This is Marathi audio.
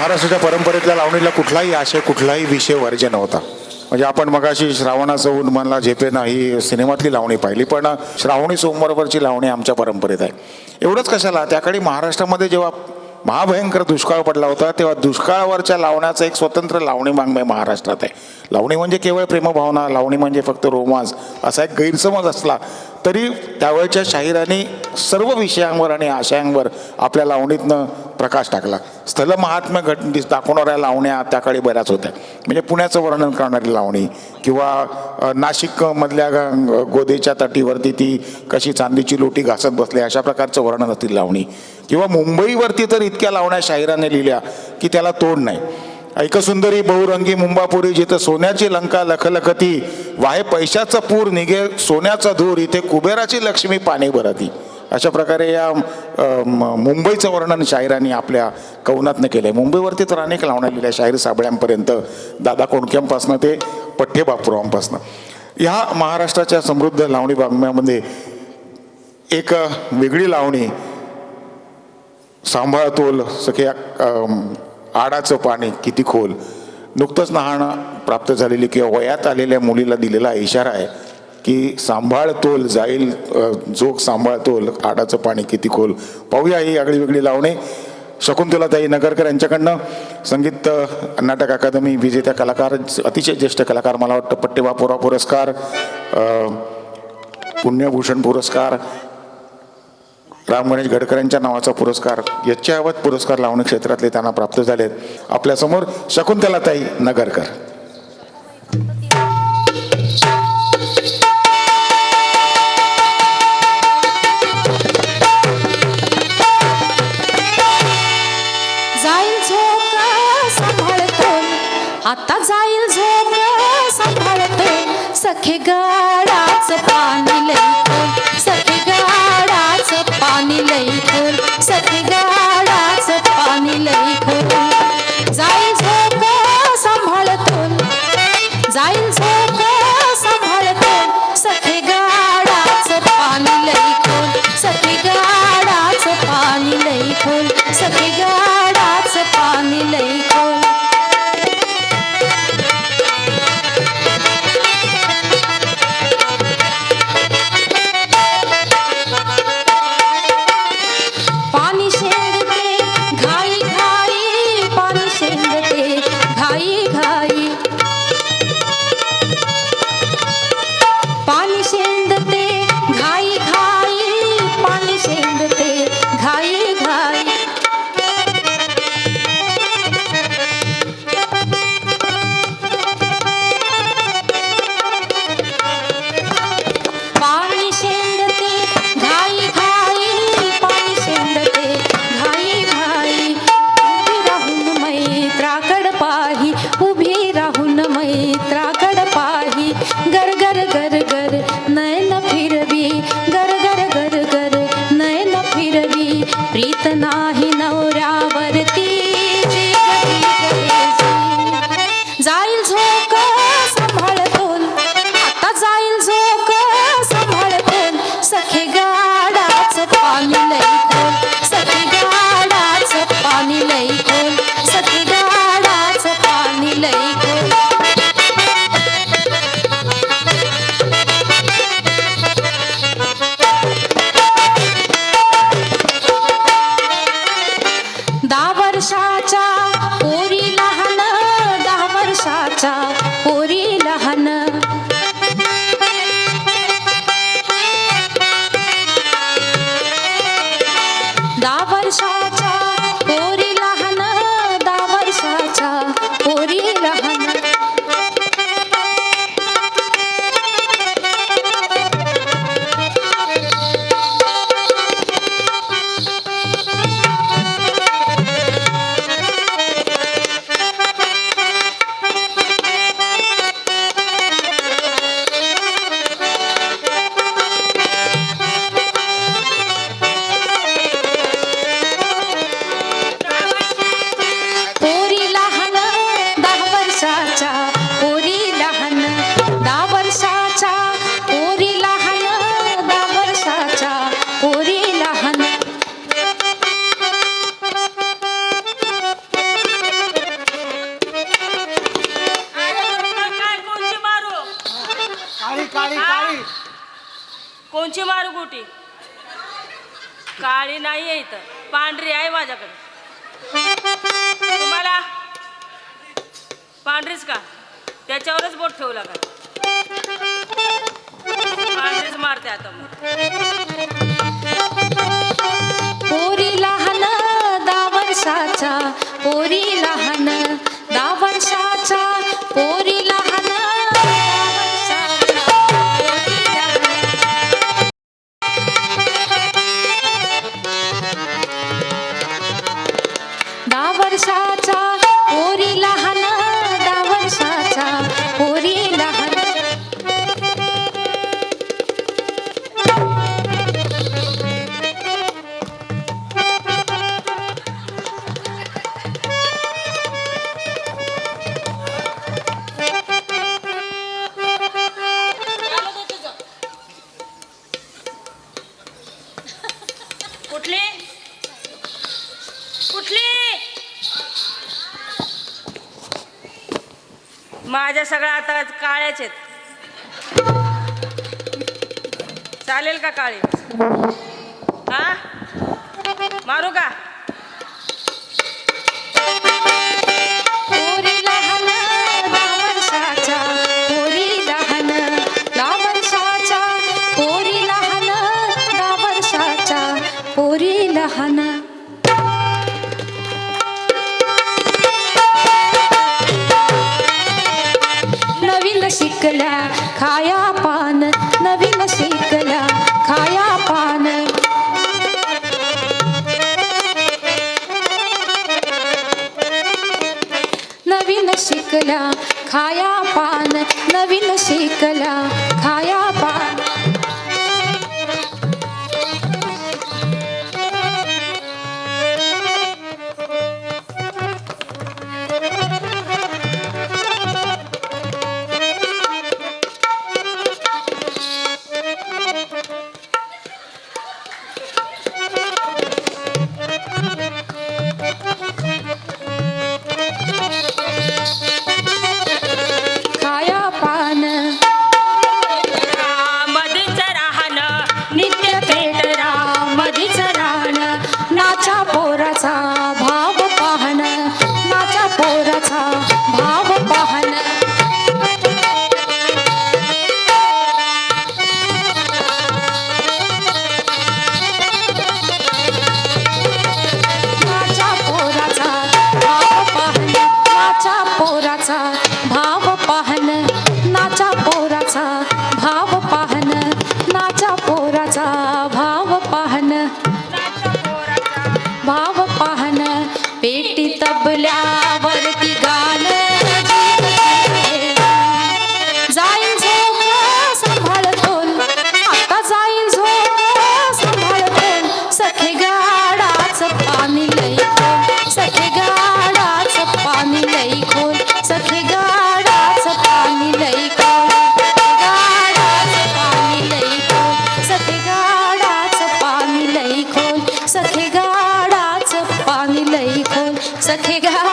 महाराष्ट्राच्या परंपरेतल्या लावणीला कुठलाही आशय कुठलाही विषय वर्ज्य नव्हता. म्हणजे आपण मगाशी श्रावणाचं ऊन म्हणला झेपे नाही सिनेमातली लावणी पाहिली पण श्रावणी सोमवारवरची लावणी आमच्या परंपरेत आहे. एवढंच कशाला त्याकडे महाराष्ट्रामध्ये जेव्हा महाभयंकर दुष्काळ पडला होता तेव्हा दुष्काळावरच्या लावण्याचं एक स्वतंत्र लावणी मागमय महाराष्ट्रात आहे. लावणी म्हणजे केवळ प्रेमभावना लावणी म्हणजे फक्त रोमांस असा एक गैरसमज असला तरी त्यावेळच्या शाहिरांनी सर्व विषयांवर आणि आशयांवर आपल्या लावणीतनं प्रकाश टाकला. स्थल महात्म्य घट दाखवणाऱ्या लावण्या त्या काळी बऱ्याच होत्या. म्हणजे पुण्याचं वर्णन करणारी लावणी किंवा नाशिकमधल्या गोदेच्या तटीवरती ती कशी चांदीची लोटी घासत बसली अशा प्रकारचं वर्णन असतील लावणी. किंवा मुंबईवरती तर इतक्या लावण्या शाहिराने लिहिल्या की त्याला तोड नाही. ऐकसुंदरी बहुरंगी मुंबापुरी जिथं सोन्याची लंका लखलखती वाहे पैशाचं पूर निघे सोन्याचा धूर इथे कुबेराची लक्ष्मी पाणी भरती. अशा प्रकारे या मुंबईचं वर्णन शाहिरांनी आपल्या कवनातनं केलं आहे मुंबईवरती तर अनेक लावण्या लिहिल्या शाहीर साबळ्यांपर्यंत दादा कोणक्यांपासनं ते पठ्ठे बापूरावांपासनं. ह्या महाराष्ट्राच्या समृद्ध लावणी बांगम्यामध्ये एक वेगळी लावणी सांभाळतोल सख्या आडाचं पाणी किती खोल नुकतंच नहाणं प्राप्त झालेली किंवा वयात आलेल्या मुलीला दिलेला इशारा आहे. की सांभाळतोल जाईल अ, जोग सांभाळतोल आडाचं पाणी किती खोल. पाहूया ही आगळी वेगळी लावणे. शकुंतलाताई नगरकर यांच्याकडनं संगीत नाटक अकादमी विजेत्या कलाकार अतिशय ज्येष्ठ कलाकार मला वाटतं पट्टेबापुरा पुरस्कार पुण्यभूषण पुरस्कार राम गणेश गडकर यांच्या नावाचा पुरस्कार याच्यावत पुरस्कार लावणी क्षेत्रातले त्यांना प्राप्त झालेत. आपल्यासमोर शकुंतलाताई नगरकर. कोणची मारू गोटी काळी नाही आहे इथं. पांढरी आहे माझ्याकडे. तुम्हाला? पांढरीच का? त्याच्यावरच बोट ठेवला का पांढरीच मारते आता पोरी लहान दावसाचा पोरी लहान कुठली? कुठली? माझ्या सगळ्या आता काळ्याच आहेत. चालेल का काळी? हा? मारू का? शिकला खाया पान नवीन शिकला खाया पान. नवीन शिकला खाया पान नवीन शिकला खाया पान. सखेगा